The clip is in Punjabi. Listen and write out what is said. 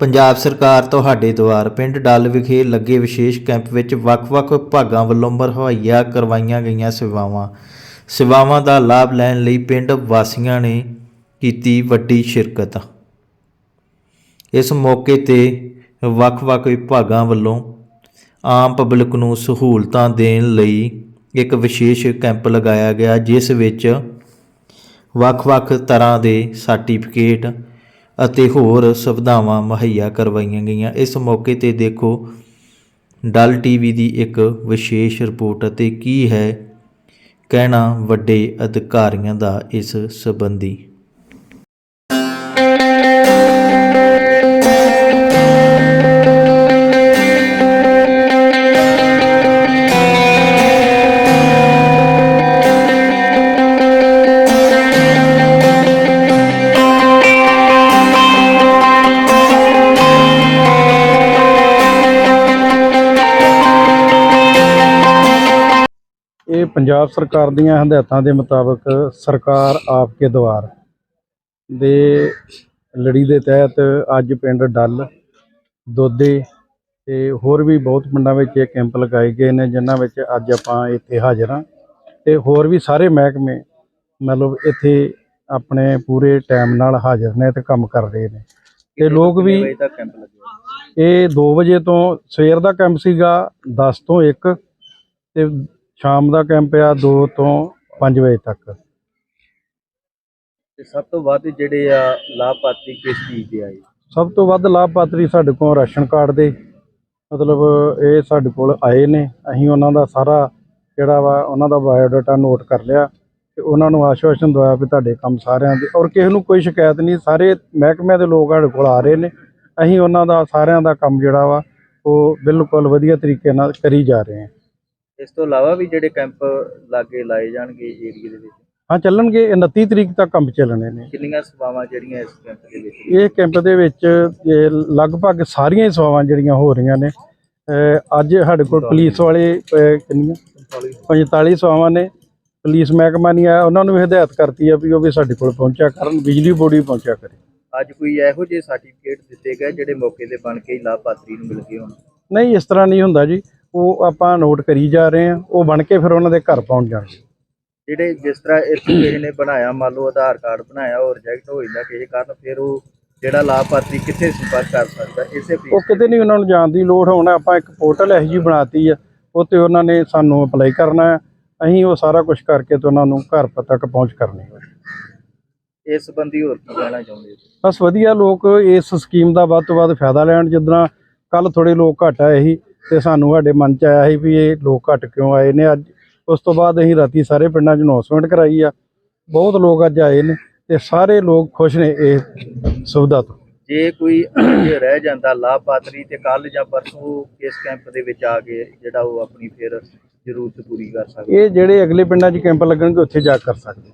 ਪੰਜਾਬ ਸਰਕਾਰ ਤੁਹਾਡੇ ਦੁਆਰ ਪਿੰਡ ਡੱਲ ਵਿਖੇ ਲੱਗੇ ਵਿਸ਼ੇਸ਼ ਕੈਂਪ ਵਿੱਚ ਵੱਖ-ਵੱਖ ਵਿਭਾਗਾਂ ਵੱਲੋਂ ਮੁਹੱਈਆ ਕਰਵਾਈਆਂ ਗਈਆਂ ਸੇਵਾਵਾਂ। ਸੇਵਾਵਾਂ ਦਾ ਲਾਭ ਲੈਣ ਲਈ ਪਿੰਡ ਵਾਸੀਆਂ ਨੇ ਕੀਤੀ ਵੱਡੀ ਸ਼ਿਰਕਤ। ਇਸ ਮੌਕੇ ਤੇ ਵੱਖ-ਵੱਖ ਵਿਭਾਗਾਂ ਵੱਲੋਂ ਆਮ ਪਬਲਿਕ ਨੂੰ ਸਹੂਲਤਾਂ ਦੇਣ ਲਈ ਇੱਕ ਵਿਸ਼ੇਸ਼ ਕੈਂਪ ਲਗਾਇਆ ਗਿਆ, ਜਿਸ ਵਿੱਚ ਵੱਖ-ਵੱਖ ਤਰ੍ਹਾਂ ਦੇ ਸਰਟੀਫਿਕੇਟ ਅਤੇ ਹੋਰ ਸੁਵਿਧਾਵਾਂ ਮੁਹੱਈਆ ਕਰਵਾਈਆਂ ਗਈਆਂ। ਇਸ ਮੌਕੇ ਤੇ ਦੇਖੋ, ਡਲ ਟੀਵੀ ਦੀ ਇੱਕ ਵਿਸ਼ੇਸ਼ ਰਿਪੋਰਟ ਅਤੇ ਕੀ ਹੈ ਕਹਿਣਾ ਵੱਡੇ ਅਧਿਕਾਰੀਆਂ ਦਾ ਇਸ ਸੰਬੰਧੀ। ਇਹ ਪੰਜਾਬ ਸਰਕਾਰ ਦੀਆਂ ਹਦਾਇਤਾਂ ਦੇ ਮੁਤਾਬਕ ਸਰਕਾਰ ਆਪਕੇ ਦੁਆਰ ਦੇ ਲੜੀ ਦੇ ਤਹਿਤ ਅੱਜ ਪਿੰਡ ਡੱਲ ਦੋਦੇ ਤੇ ਹੋਰ ਵੀ ਬਹੁਤ ਪਿੰਡਾਂ ਵਿੱਚ ਇਹ ਕੈਂਪ ਲਗਾਏ ਗਏ ਨੇ ਜਿਨ੍ਹਾਂ ਵਿੱਚ ਅੱਜ ਆਪਾਂ ਇੱਥੇ ਹਾਜ਼ਰ ਹਾਂ ਤੇ ਹੋਰ ਵੀ ਸਾਰੇ ਮਹਿਕਮੇ ਮਤਲਬ ਇੱਥੇ ਆਪਣੇ ਪੂਰੇ ਟਾਈਮ ਨਾਲ ਹਾਜ਼ਰ ਨੇ ਤੇ ਕੰਮ ਕਰ ਰਹੇ ਨੇ। ਤੇ ਲੋਕ ਵੀ ਇਹ 2 ਵਜੇ ਤੋਂ ਸਵੇਰ ਦਾ ਕੈਂਪ ਸੀਗਾ 10 ਤੋਂ 1 ਤੇ ਸ਼ਾਮ ਦਾ ਕੈਂਪ ਆ 2 ਤੋਂ 5 ਵਜੇ ਤੱਕ। ਤੇ ਸਭ ਤੋਂ ਵੱਧ ਜਿਹੜੇ ਆ ਲਾਭਪਾਤਰੀ ਕਿਸ ਚੀਜ਼ ਦੇ ਆਏ ਸਭ ਤੋਂ ਵੱਧ ਲਾਭਪਾਤਰੀ ਸਾਡੇ ਕੋਲ ਰਾਸ਼ਨ ਕਾਰਡ ਦੇ। ਮਤਲਬ ਇਹ ਸਾਡੇ ਕੋਲ ਆਏ ਨੇ। ਅਸੀਂ ਉਹਨਾਂ ਦਾ ਸਾਰਾ ਜਿਹੜਾ ਵਾ ਉਹਨਾਂ ਦਾ ਬਾਇਓਡਾਟਾ ਨੋਟ ਕਰ ਲਿਆ ਤੇ ਉਹਨਾਂ ਨੂੰ ਆਸ਼ਵਾਸਨ ਦਵਾਇਆ ਵੀ ਤੁਹਾਡੇ ਕੰਮ ਸਾਰਿਆਂ ਦੇ। ਔਰ ਕਿਸੇ ਨੂੰ ਕੋਈ ਸ਼ਿਕਾਇਤ ਨਹੀਂ ਸਾਰੇ ਮਹਿਕਮਿਆਂ ਦੇ ਲੋਕ ਸਾਡੇ ਕੋਲ ਆ ਰਹੇ ਨੇ। ਅਸੀਂ ਉਹਨਾਂ ਦਾ ਸਾਰਿਆਂ ਦਾ ਕੰਮ ਜਿਹੜਾ ਵਾ ਉਹ ਬਿਲਕੁਲ ਵਧੀਆ ਤਰੀਕੇ ਨਾਲ ਕਰੀ ਜਾ ਰਹੇ ਹਾਂ। ਇਸ ਤੋਂ ਇਲਾਵਾ ਵੀ ਜਿਹੜੇ ਕੈਂਪ ਲਾਗੇ ਲਾਏ ਜਾਣਗੇ ਏਰੀਏ ਦੇ ਵਿੱਚ? ਹਾਂ ਚੱਲਣਗੇ। 29 ਤਰੀਕ ਤੱਕ ਕੰਮ ਚੱਲਣੇ ਨੇ। ਕਿੰਨੀਆਂ ਸੇਵਾਵਾਂ ਜਿਹੜੀਆਂ ਇਸ ਕੈਂਪ ਦੇ ਵਿੱਚ? ਇਹ ਕੈਂਪ ਦੇ ਵਿੱਚ ਲਗਭਗ ਸਾਰੀਆਂ ਹੀ ਸੇਵਾਵਾਂ ਜਿਹੜੀਆਂ ਹੋ ਰਹੀਆਂ ਨੇ। ਅੱਜ ਸਾਡੇ ਕੋਲ ਪੁਲਿਸ ਵਾਲੇ ਕਿੰਨੀਆਂ? 45 ਸੇਵਾਵਾਂ ਨੇ। ਪੁਲਿਸ ਮਹਿਕਮਾ ਨਹੀਂ ਆਇਆ ਉਹਨਾਂ ਨੂੰ ਵੀ ਹਦਾਇਤ ਕਰਤੀ ਆ ਵੀ ਉਹ ਵੀ ਸਾਡੇ ਕੋਲ ਪਹੁੰਚਿਆ ਕਰਨ ਬਿਜਲੀ ਬੋਰਡ ਵੀ ਪਹੁੰਚਿਆ ਕਰੇ। ਅੱਜ ਕੋਈ ਇਹੋ ਜਿਹੇ ਸਰਟੀਫਿਕੇਟ ਦਿੱਤੇ ਗਏ ਜਿਹੜੇ ਮੌਕੇ ਤੇ ਬਣ ਕੇ ਲਾਭਪਾਤਰੀ ਨੂੰ ਮਿਲ ਗਏ ਹੋਣ? ਨਹੀਂ ਇਸ ਤਰ੍ਹਾਂ ਨਹੀਂ ਹੁੰਦਾ ਜੀ। ਉਹ ਆਪਾਂ ਨੋਟ ਕਰੀ ਜਾ ਰਹੇ ਆ ਉਹ ਬਣ ਕੇ ਫਿਰ ਉਹਨਾਂ ਦੇ ਘਰ ਪਹੁੰਚ ਜਾਣਗੇ। ਜਿਹੜੇ ਜਿਸ ਤਰ੍ਹਾਂ ਇੱਥੇ ਕਿਸੇ ਨੇ ਬਣਾਇਆ ਮੰਨ ਲਓ ਆਧਾਰ ਕਾਰਡ ਬਣਾਇਆ ਉਹ ਰਿਜੈਕਟ ਹੋ ਜਾਂਦਾ ਕਿਸੇ ਕਾਰਨ ਫਿਰ ਉਹ ਜਿਹੜਾ ਲਾਭਪਾਤਰੀ ਕਿੱਥੇ ਸੰਪਰਕ ਕਰ ਸਕਦਾ ਇਸੇ ਉਹ ਕਿਤੇ ਨਹੀਂ ਉਹਨਾਂ ਨੂੰ ਜਾਣ ਦੀ ਲੋੜ ਹੋਣਾ ਆਪਾਂ ਇੱਕ ਪੋਰਟਲ ਇਹੋ ਜਿਹੀ ਬਣਾਤੀ ਆ ਉਹ ਤੇ ਉਹਨਾਂ ਨੇ ਸਾਨੂੰ ਅਪਲਾਈ ਕਰਨਾ ਹੈ ਅਸੀਂ ਉਹ ਸਾਰਾ ਕੁਝ ਕਰਕੇ ਤੇ ਉਹਨਾਂ ਨੂੰ ਘਰ ਤੱਕ ਪਹੁੰਚ ਕਰਨੀ ਹੈ। ਇਸ ਸੰਬੰਧੀ ਹੋਰ ਕੀ ਕਹਿਣਾ ਚਾਹੁੰਦੇ ਹੋ? ਬਸ ਵਧੀਆ ਲੋਕ ਇਸ ਸਕੀਮ ਦਾ ਵੱਧ ਤੋਂ ਵੱਧ ਫਾਇਦਾ ਲੈਣ ਜਿੱਦਾਂ ਕੱਲ ਥੋੜੇ ਲੋਕ ਘੱਟ ਆਏ ਸੀ ਤੇ ਸਾਨੂੰ ਸਾਡੇ ਮਨ ਚ ਆਇਆ ਸੀ ਵੀ ਇਹ ਲੋਕ ਘੱਟ ਕਿਉਂ ਆਏ ਨੇ? ਅੱਜ ਉਸ ਤੋਂ ਬਾਅਦ ਅਸੀਂ ਰਾਤੀ ਸਾਰੇ ਪਿੰਡਾਂ 'ਚ ਅਨਾਉਂਸਮੈਂਟ ਕਰਾਈ ਆ। ਬਹੁਤ ਲੋਕ ਅੱਜ ਆਏ ਨੇ ਤੇ ਸਾਰੇ ਲੋਕ ਖੁਸ਼ ਨੇ ਇਹ ਸੁਵਿਧਾ ਤੋਂ। ਜੇ ਕੋਈ ਜੇ ਰਹਿ ਜਾਂਦਾ ਲਾਭਪਾਤਰੀ ਤੇ ਕੱਲ ਜਾਂ ਪਰਸੋਂ ਇਸ ਕੈਂਪ ਦੇ ਵਿੱਚ ਆ ਕੇ ਜਿਹੜਾ ਉਹ ਆਪਣੀ ਫਿਰ ਜ਼ਰੂਰਤ ਪੂਰੀ ਕਰ ਸਕਦਾ। ਇਹ ਜਿਹੜੇ ਅਗਲੇ ਪਿੰਡਾਂ 'ਚ ਕੈਂਪ ਲੱਗਣਗੇ ਉੱਥੇ ਜਾ ਕਰ ਸਕਦੇ